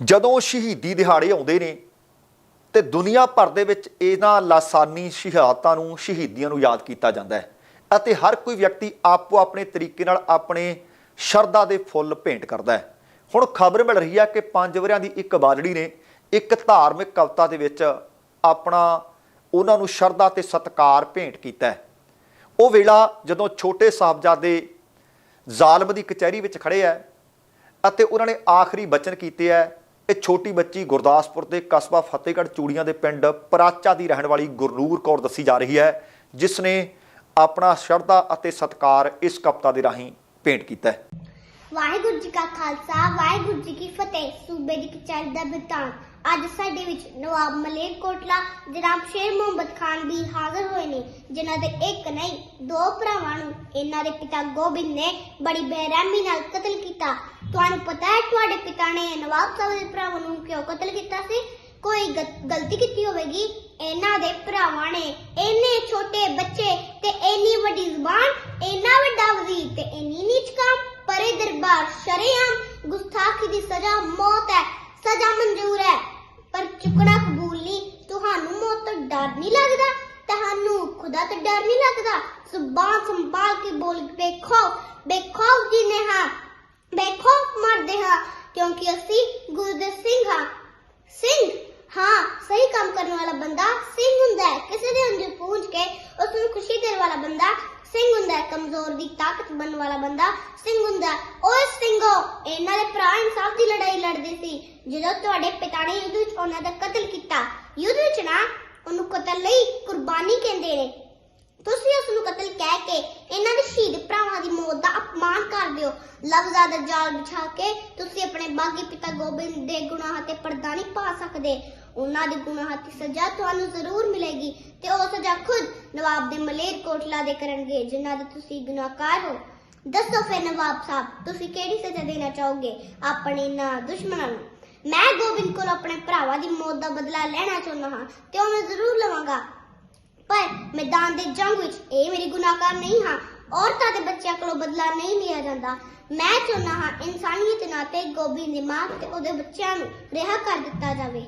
ਜਦੋਂ ਸ਼ਹੀਦੀ ਦਿਹਾੜੇ ਆਉਂਦੇ ਨੇ ਤੇ ਦੁਨੀਆ ਭਰ ਦੇ ਵਿੱਚ ਇਹਨਾਂ ਲਾਸਾਨੀ ਸ਼ਹਾਦਤਾਂ ਨੂੰ, ਸ਼ਹੀਦੀਆਂ ਨੂੰ ਯਾਦ ਕੀਤਾ ਜਾਂਦਾ ਹੈ ਅਤੇ ਹਰ ਕੋਈ ਵਿਅਕਤੀ ਆਪੋ ਆਪਣੇ ਤਰੀਕੇ ਨਾਲ ਆਪਣੇ ਸ਼ਰਧਾ ਦੇ ਫੁੱਲ ਭੇਂਟ ਕਰਦਾ ਹੈ। ਹੁਣ ਖਬਰ ਮਿਲ ਰਹੀ ਹੈ ਕਿ ਪੰਜ ਵਰਿਆਂ ਦੀ ਇੱਕ ਬਾਲੜੀ ਨੇ ਇੱਕ ਧਾਰਮਿਕ ਕਵਿਤਾ ਦੇ ਵਿੱਚ ਆਪਣਾ, ਉਹਨਾਂ ਨੂੰ ਸ਼ਰਧਾ ਤੇ ਸਤਿਕਾਰ ਭੇਂਟ ਕੀਤਾ ਹੈ। ਉਹ ਵੇਲਾ ਜਦੋਂ ਛੋਟੇ ਸਾਹਿਬਜ਼ਾਦੇ ਜ਼ਾਲਮ ਦੀ ਕਚਹਿਰੀ ਵਿੱਚ ਖੜੇ ਹੈ ਅਤੇ ਉਹਨਾਂ ਨੇ ਆਖਰੀ ਬਚਨ ਕੀਤੇ ਹੈ ਇਹ ਛੋਟੀ ਬੱਚੀ ਗੁਰਦਾਸਪੁਰ ਦੇ ਕਸਬਾ ਫਤਿਹਗੜ੍ਹ ਚੂੜੀਆਂ ਦੇ ਪਿੰਡ ਪਰਾਚਾ ਦੀ ਰਹਿਣ ਵਾਲੀ ਗੁਰਨੂਰ ਕੌਰ ਦੱਸੀ ਜਾ ਰਹੀ ਹੈ, ਜਿਸ ਨੇ ਆਪਣਾ ਸ਼ਰਧਾ ਅਤੇ ਸਤਿਕਾਰ ਇਸ ਕਵਿਤਾ ਦੇ ਰਾਹੀਂ ਭੇਂਟ ਕੀਤਾ ਹੈ। ਵਾਹਿਗੁਰੂ ਜੀ ਕਾ ਖਾਲਸਾ, ਵਾਹਿਗੁਰੂ ਜੀ ਕੀ ਫਤਿਹ। ਸੂਬੇ ਦੀ ਕਚਹਿਰੀ ਦਾ ਬਿਤਾਨ ਅੱਜ ਸਾਡੇ ਵਿੱਚ ਨਵਾਬ ਮਲੇਰ ਜਨਾਬ ਸ਼ੇਰ ਮੁਹੰਮਦ ਖਾਨ ਵੀ ਹਾਜ਼ਰ ਹੋਏ ਨੇ, ਜਿਨ੍ਹਾਂ ਦੇ ਇੱਕ ਨਹੀਂ, ਦੋ ਭਰਾਵਾਂ ਨੂੰ ਇਹਨਾਂ ਦੇ ਪਿਤਾ ਗੋਬਿੰਦ ਨੇ ਬੜੀ ਬੇਰਹਿਮੀ ਨਾਲ ਕਤਲ ਕੀਤਾ। ਤੁਹਾਨੂੰ ਪਤਾ ਹੈ ਤੁਹਾਡੇ ਪਿਤਾ ਨੇ ਨਵਾਬ ਸਾਹਿਬ ਦੇ ਭਰਾਵਾਂ ਨੂੰ ਕਿਉਂ ਕਤਲ ਕੀਤਾ ਸੀ? ਕੋਈ ਗਲਤੀ ਕੀਤੀ ਹੋਵੇਗੀ? ਇਹਨਾਂ ਦੇ ਭਰਾਵਾਂ ਨੇ ਇੰਨੇ ਛੋਟੇ ਬੱਚੇ ਤੇ ਇੰਨੀ ਵੱਡੀ ਜ਼ੁਬਾਨ, ਇੰਨਾ ਵੱਡਾ ਵਜ਼ੀਰ ਤੇ ਇੰਨੀ ਨੀਚ ਕੰਮ, ਪਰੇ ਦਰਬਾਰ ਸ਼ਰੇਆਮ ਗੁਸਤਾਖੀ ਦੀ ਸਜ਼ਾ, ਮੌਤ ਹੈ, ਸਜ਼ਾ ਮਨਜ਼ੂਰ ਹੈ। ਪਰ ਚੁੱਕਣਾ ਕਬੂਲ ਨਹੀਂ, ਤੁਹਾਨੂੰ ਮੌਤ ਤੋਂ ਡਰ ਨਹੀਂ ਲੱਗਦਾ? ਤੁਹਾਨੂੰ ਖੁਦਾ ਤੋਂ ਡਰ ਨਹੀਂ ਲੱਗਦਾ? ਜ਼ੁਬਾਨ ਸੰਭਾਲ ਕੇ ਬੋਲ ਵੇਖੋ ਵੇਖੋ ਮਰਦੇ ਹਾਂ, ਕਿਉਂਕਿ ਅਸੀਂ ਗੁਰਦੇ ਸਿੰਘ ਹਾਂ। ਸਿੰਘ, ਹਾਂ, ਸਹੀ ਕੰਮ ਕਰਨ ਵਾਲਾ ਬੰਦਾ ਸਿੰਘ ਹੁੰਦਾ ਹੈ। ਕਿਸੇ ਦੇ ਅੰਦਰ ਪੂੰਝ ਕੇ ਉਸ ਨੂੰ ਖੁਸ਼ੀ ਦੇਣ ਵਾਲਾ ਬੰਦਾ ਸਿੰਘ ਹੁੰਦਾ ਹੈ। ਕਮਜ਼ੋਰ ਦੀ ਤਾਕਤ ਬਣਨ ਵਾਲਾ ਬੰਦਾ ਸਿੰਘ ਹੁੰਦਾ ਹੈ। ਓਏ ਸਿੰਘੋ, ਇਹਨਾਂ ਦੇ ਭਰਾ ਇਨਸਾਫ ਦੀ ਲੜਾਈ ਲੜਦੇ ਸੀ। ਜਦੋਂ ਤੁਹਾਡੇ ਪਿਤਾ ਨੇ ਯੁੱਧ ਵਿੱਚ ਉਹਨਾਂ ਦਾ ਕਤਲ ਕੀਤਾ, ਯੁੱਧ ਵਿੱਚ ਨਾ ਉਹਨੂੰ ਕਤਲ ਲਈ ਕੁਰਬਾਨੀ ਕਹਿੰਦੇ ਨੇ। ਤੁਸੀਂ ਉਸ ਨੂੰ ਕਤਲ ਕਹਿ ਕੇ ਇਹਨਾਂ ਦੇ ਸ਼ਹੀਦ ਭਰਾਵਾਂ ਦੀ ਮੌਤ ਦਾ ਅਪਮਾਨ ਕਰਦੇ ਹੋ ਲਫ਼ਜ਼ਾਂ ਦਾ ਜਾਲ ਵਿਛਾ ਕੇ ਤੁਸੀਂ ਆਪਣੇ ਬਾਗੀ ਪਿਤਾ ਗੋਬਿੰਦ ਦੇ ਗੁਨਾਹਾਂ ਤੇ ਪਰਦਾ ਨਹੀਂ ਪਾ ਸਕਦੇ। ਉਹਨਾਂ ਦੇ ਗੁਨਾਹਾਂ ਦੀ ਸਜ਼ਾ ਤੁਹਾਨੂੰ ਜ਼ਰੂਰ ਮਿਲੇਗੀ ਤੇ ਉਹ ਸਜ਼ਾ ਖੁਦ ਨਵਾਬ ਦੇ ਮਲੇਰ ਕੋਟਲਾ ਦੇ ਕਰਨਗੇ, ਜਿਨ੍ਹਾਂ ਦੇ ਤੁਸੀਂ ਗੁਨਾਹਕਾਰ ਹੋ। ਦੱਸੋ ਫਿਰ ਨਵਾਬ ਸਾਹਿਬ, ਤੁਸੀਂ ਕਿਹੜੀ ਸਜ਼ਾ ਦੇਣਾ ਚਾਹੋਗੇ ਆਪਣੇ ਇਹਨਾਂ ਦੁਸ਼ਮਣਾਂ ਨੂੰ? ਮੈਂ ਗੋਬਿੰਦ ਕੋਲ ਆਪਣੇ ਭਰਾਵਾਂ ਦੀ ਮੌਤ ਦਾ ਬਦਲਾ ਲੈਣਾ ਚਾਹੁੰਦਾ ਹਾਂ ਤੇ ਉਹ ਮੈਂ ਜ਼ਰੂਰ ਲਵਾਂਗਾ। ਮੈਦਾਨ ਦੇ ਜੰਗ ਵਿੱਚ ਇਹ ਮੇਰੀ ਗੁਨਾਹਕਾਰ ਨਹੀਂ ਹਾਂ। ਔਰਤਾਂ ਤੇ ਬੱਚਿਆਂ ਕੋਲੋਂ ਬਦਲਾ ਨਹੀਂ ਲਿਆ ਜਾਂਦਾ। ਮੈਂ ਚਾਹੁੰਦਾ ਹਾਂ ਇਨਸਾਨੀਅਤ ਨਾਤੇ ਗੋਬਿੰਦ ਦੀ ਮਾਂ ਤੇ ਉਹਦੇ ਬੱਚਿਆਂ ਨੂੰ ਰਿਹਾ ਕਰ ਦਿੱਤਾ ਜਾਵੇ।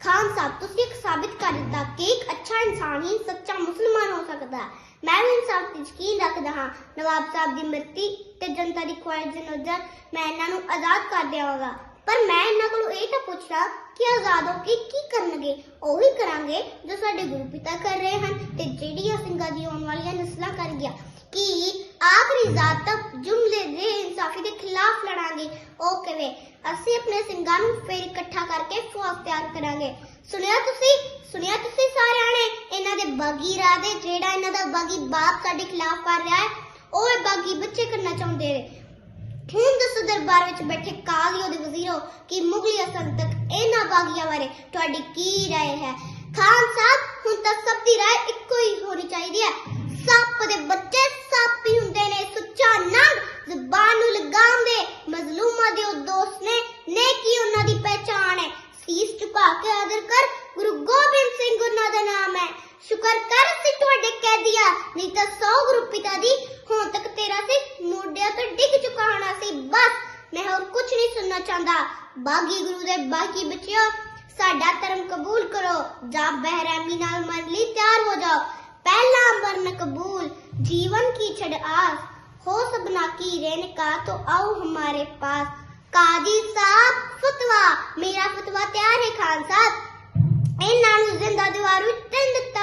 ਖਾਨ ਸਾਹਿਬ, ਤੁਸੀਂ ਇੱਕ ਸਾਬਿਤ ਕਰ ਦਿੱਤਾ ਕਿ ਇੱਕ ਅੱਛਾ ਇਨਸਾਨ ਹੀ ਸੱਚਾ ਮੁਸਲਮਾਨ ਹੋ ਸਕਦਾ ਮੈਂ ਵੀ ਇਨਸਾਫ ਤੇ ਯਕੀਨ ਰੱਖਦਾ ਹਾਂ। ਨਵਾਬ ਸਾਹਿਬ ਦੀ ਮਰਤੀ ਤੇ ਜਨਤਾ ਦੀ ਖੁਆਇਸ਼ ਦੇ ਨਜ਼ਰ ਮੈਂ ਇਹਨਾਂ ਨੂੰ ਆਜ਼ਾਦ ਕਰ ਦੇਵਾਂਗਾ ਪਰ ਮੈਂ ਇਹਨਾਂ ਕੋਲੋਂ ਇਹ ਤਾਂ ਪੁੱਛਦਾ ਕਿ ਆਜ਼ਾਦ ਹੋ ਕੇ ਕੀ ਕਰਨਗੇ? ਉਹੀ ਕਰਾਂਗੇ ਜੋ ਸਾਡੇ ਗੁਰੂ ਪਿਤਾ ਕਰ ਰਹੇ ਹਨ ਤੇ ਜਿਹੜੀਆਂ ਸਿੰਘਾਂ ਦੀ ਆਉਣ ਵਾਲੀਆਂ ਨਸਲਾਂ ਕਰ ਗਿਆ। ਕਿ ਆਖਰੀ ਜ਼ਾਤ ਤੱਕ ਜੁਮਲੇ ਦੇ ਇਨਸਾਫੀ ਦੇ ਖਿਲਾਫ ਲੜਾਂਗੇ? ਉਹ ਕਿਵੇਂ? ਅਸੀਂ ਆਪਣੇ ਸਿੰਘਾਂ ਨੂੰ ਫੇਰ ਇਕੱਠਾ ਕਰਕੇ ਫੌਜ ਤਿਆਰ ਕਰਾਂਗੇ। ਸੁਣਿਆ ਤੁਸੀਂ? ਸੁਣਿਆ ਤੁਸੀਂ ਸਾਰਿਆਂ ਨੇ? ਇਹਨਾਂ ਦੇ ਬਾਗੀ ਰਾਦੇ ਜਿਹੜਾ ਇਹਨਾਂ ਦਾ ਬਾਗੀ ਬਾਪ ਸਾਡੇ ਖਿਲਾਫ ਕਰ ਰਿਹਾ ਹੈ, ਉਹ ਇਹ ਬਾਗੀ ਬੱਚੇ ਕਰਨਾ ਚਾਹੁੰਦੇ ਨੇ। ਹੁਣ ਦੱਸੋ ਦਰਬਾਰ ਵਿੱਚ ਬੈਠੇ ਕਾਲੀਓ ਦੇ ਵਜ਼ੀਰੋ ਕਿ ਮੁਗਲੀ ਸੰਤਕ ਇਹਨਾਂ ਬਾਗੀਆਂ ਬਾਰੇ ਤੁਹਾਡੀ ਕੀ رائے ਹੈ ਖਾਨ ਸਾਹਿਬ ਹੁਣ ਤਾਂ ਸਭ ਦੀ رائے ਇੱਕੋ ਹੀ ਹੋਣੀ ਚਾਹੀਦੀ ਹੈ ਉਹ ਗੁਰਪਿਤਾ ਦੀ ਹੁਣ ਤੱਕ ਤੇਰਾ ਸਿਰ ਮੋਢਿਆਂ ਤੇ ਡਿੱਗ ਚੁੱਕਾ ਹੋਣਾ ਸੀ, ਬਸ। ਮੈਂ ਹੋਰ ਕੁਝ ਨਹੀਂ ਸੁਣਨਾ ਚਾਹੁੰਦਾ। ਬਾਗੀ ਗੁਰੂ ਦੇ ਬਾਕੀ ਬੱਚਿਓ, ਸਾਡਾ ਧਰਮ ਕਬੂਲ ਕਰੋ। ਜਾਂ ਬਹਿਰਾਮੀ ਨਾਲ ਮਨ ਲਈ ਤਿਆਰ ਹੋ ਜਾਓ। ਪਹਿਲਾ ਵਰਨ ਕਬੂਲ, ਜੀਵਨ ਕੀ ਛੜ ਆਸ। ਹੋ ਸਬਨਾ ਕੀ ਰਹਿਣ ਕਾ ਤੋ ਆਓ ਹਮਾਰੇ ਪਾਸ। ਕਾਜੀ ਸਾਹਿਬ ਫਤਵਾ, ਮੇਰਾ ਫਤਵਾ ਤਿਆਰ ਹੈ ਖਾਨ ਸਾਹਿਬ। ਇਹਨਾਂ ਨੂੰ ਜ਼ਿੰਦਾ ਦੀਵਾਰ